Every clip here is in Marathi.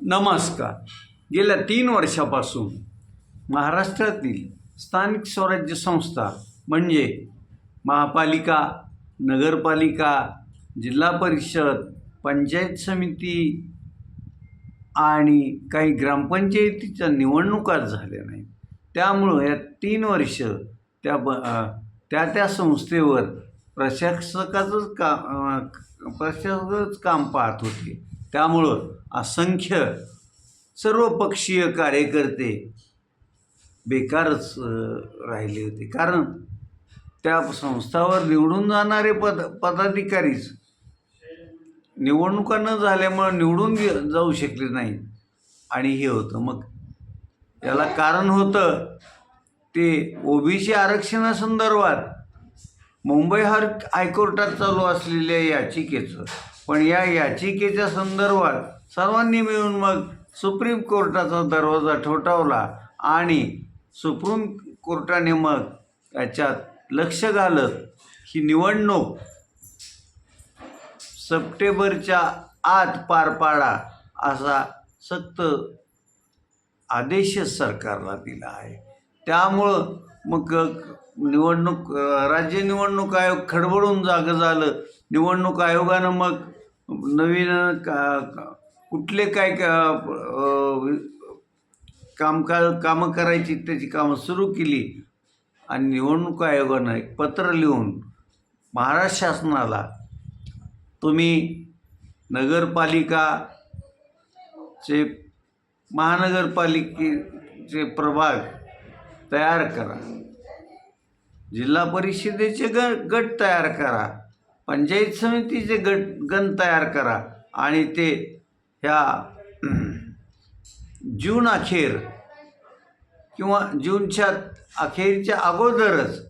नमस्कार. गेल्या तीन वर्षापासून महाराष्ट्रातील स्थानिक स्वराज्य संस्था म्हणजे महापालिका नगरपालिका जिल्हा परिषद पंचायत समिती आणि काही ग्रामपंचायतीच्या निवडणुकाच झाल्या नाहीत. त्यामुळं या तीन वर्ष त्या ब त्या त्या संस्थेवर प्रशासकाचंच का प्रशासकच काम पाहत होते. त्यामुळं असंख्य सर्वपक्षीय कार्यकर्ते बेकारच राहिले होते. कारण त्या संस्थावर निवडून जाणारे पद पदाधिकारीच निवडणुका न झाल्यामुळं निवडून जाऊ शकले नाही आणि हे होतं. मग याला कारण होतं ते ओबीसी आरक्षणासंदर्भात मुंबई हार हायकोर्टात चालू असलेल्या याचिकेचं पण या याचिकेच्या संदर्भात सर्वांनी मिळून मग सुप्रीम कोर्टाचा दरवाजा ठोठावला आणि सुप्रीम कोर्टाने मग याच्यात लक्ष घालत ही निवडणूक सप्टेंबरच्या आत पार पाडा असा सक्त आदेशच सरकारला दिला आहे. त्यामुळं मग निवडणूक राज्य निवडणूक आयोग खडबडून जागं झालं. निवडणूक आयोगानं मग नवीन का कुठले काय का कामकाज कामं करायची त्याची कामं सुरू केली. आणि निवडणूक आयोगानं एक पत्र लिहून महाराष्ट्र शासनाला तुम्ही नगरपालिकाचे महानगरपालिकेचे प्रभाग तयार करा. जिल्हा परिषदेचे ग गट तयार करा. पंचायत समितीचे गट गण तयार करा आणि ते ह्या जून अखेर किंवा जूनच्या अखेरच्या अगोदरच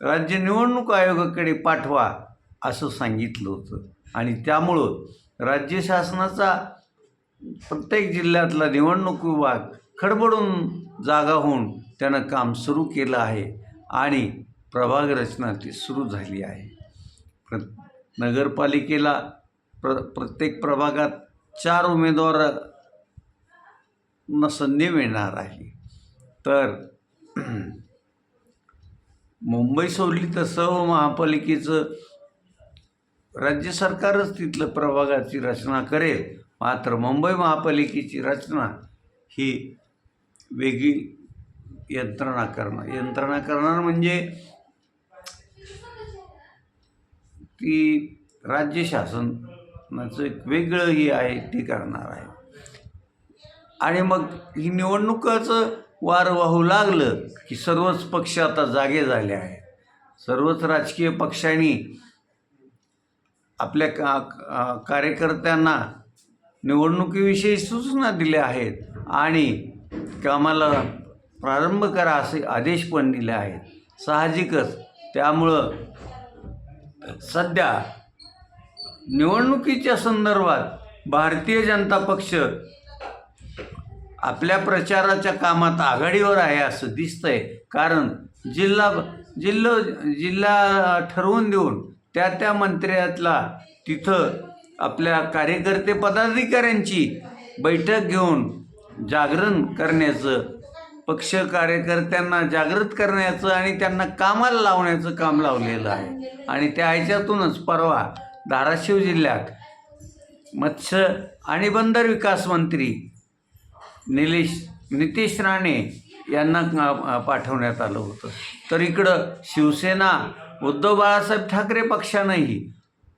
राज्य निवडणूक आयोगाकडे पाठवा असं सांगितलं होतं. आणि त्यामुळं राज्य शासनाचा प्रत्येक जिल्ह्यातला निवडणूक विभाग खडबडून जागा होऊन त्यानं काम सुरू केलं आहे आणि प्रभाग रचना ती सुरू झाली आहे. प्र नगरपालिकेला प्र प्रत्येक प्रभागात चार उमेदवारांना संधी मिळणार आहे. तर मुंबई सोडली तर सर्व महापालिकेचं राज्य सरकारच तिथलं प्रभागाची रचना करेल. मात्र मुंबई महापालिकेची रचना ही वेगळी यंत्रणा करणार यंत्रणा करणार म्हणजे ती राज्य शासनाचं एक वेगळं ही आहे ते करणार आहे. आणि मग ही निवडणुकाचं वार वाहू लागलं की सर्वच पक्ष आता जागे झाले आहेत. सर्वच राजकीय पक्षांनी आपल्या का का- कार्यकर्त्यांना निवडणुकीविषयी सूचना दिल्या आहेत आणि कामाला प्रारंभ करा असे आदेश पण दिले आहेत. साहजिकच त्यामुळं सध्या निवडणुकीच्या संदर्भात भारतीय जनता पक्ष आपल्या प्रचाराच्या कामात आघाडीवर आहे असं दिसतंय. कारण जिल्हा जिल्हा जिल्हा ठरवून देऊन त्या त्या मंत्र्यातला तिथं आपल्या कार्यकर्ते पदाधिकाऱ्यांची बैठक घेऊन जागरण करण्याचं पक्ष कार्यकर्त्यांना जागृत करण्याचं आणि त्यांना कामाला लावण्याचं काम लावलेलं आहे. आणि त्या ह्याच्यातूनच परवा धाराशिव जिल्ह्यात मत्स्य आणि बंदर विकास मंत्री निलेश नितेश राणे यांना पाठवण्यात आलं होतं. तर इकडं शिवसेना उद्धव बाळासाहेब ठाकरे पक्षानंही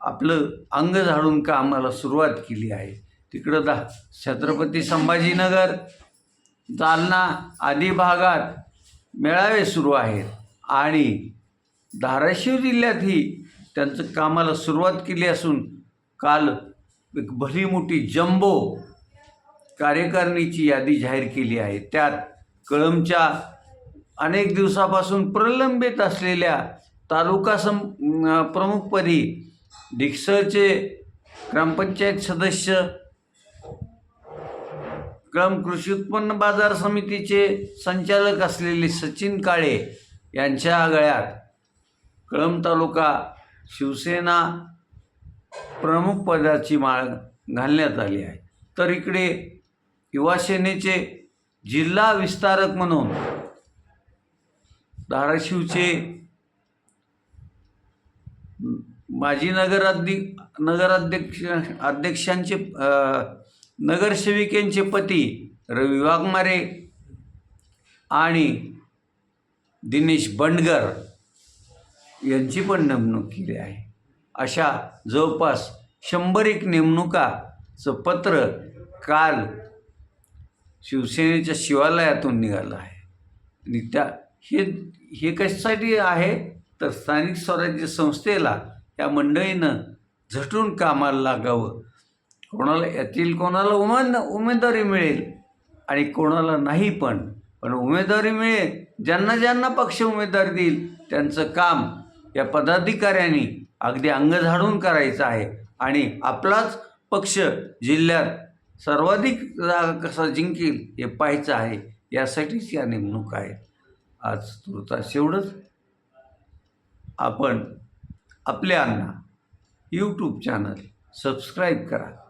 आपलं अंग झाडून कामाला सुरुवात केली आहे. तिकडं दा छत्रपती संभाजीनगर जालना आदी भागात मेळावे सुरू आहेत. आणि धाराशिव जिल्ह्यातही त्यांचं कामाला सुरुवात केली असून काल एक भली मोठी जम्बो कार्यकारिणीची यादी जाहीर केली आहे. त्यात कळमच्या अनेक दिवसापासून प्रलंबित असलेल्या तालुका सम प्रमुखपदी डिक्सळचे ग्रामपंचायत सदस्य कळम कृषी उत्पन्न बाजार समितीचे संचालक असलेले सचिन काळे यांच्या गळ्यात कळम तालुका शिवसेना प्रमुख पदाची माळ घालण्यात आली आहे. तर इकडे युवा सेनेचे जिल्हा विस्तारक म्हणून धाराशिवचे माजी नगराध्यक्ष नगराध्यक्ष अध्यक्षांचे नगरसेविकेंचे पती रवी वाघमारे आणि दिनेश बंडगर यांची पण नेमणूक केली आहे. अशा जवळपास शंभर एक नेमणुकाचं पत्र काल शिवसेनेच्या शिवालयातून निघालं आहे. आणि त्या हे हे कशासाठी आहे? तर स्थानिक स्वराज्य संस्थेला या मंडळीनं झटून कामाला लागावं कोणाला यातील कोणाला उमेद उमेदवारी मिळेल आणि कोणाला नाही पण पण उमेदवारी मिळेल. ज्यांना ज्यांना पक्ष उमेदवारी देईल त्यांचं काम या पदाधिकाऱ्यांनी अगदी अंग झाडून करायचं आहे. आणि आपलाच पक्ष जिल्ह्यात सर्वाधिक जागा कसा जिंकेल हे पाहायचं आहे. यासाठीच या नेमणूक आहेत आज तुर्तास एवढंच आपण आपल्यांना यूट्यूब चॅनल सबस्क्राईब करा.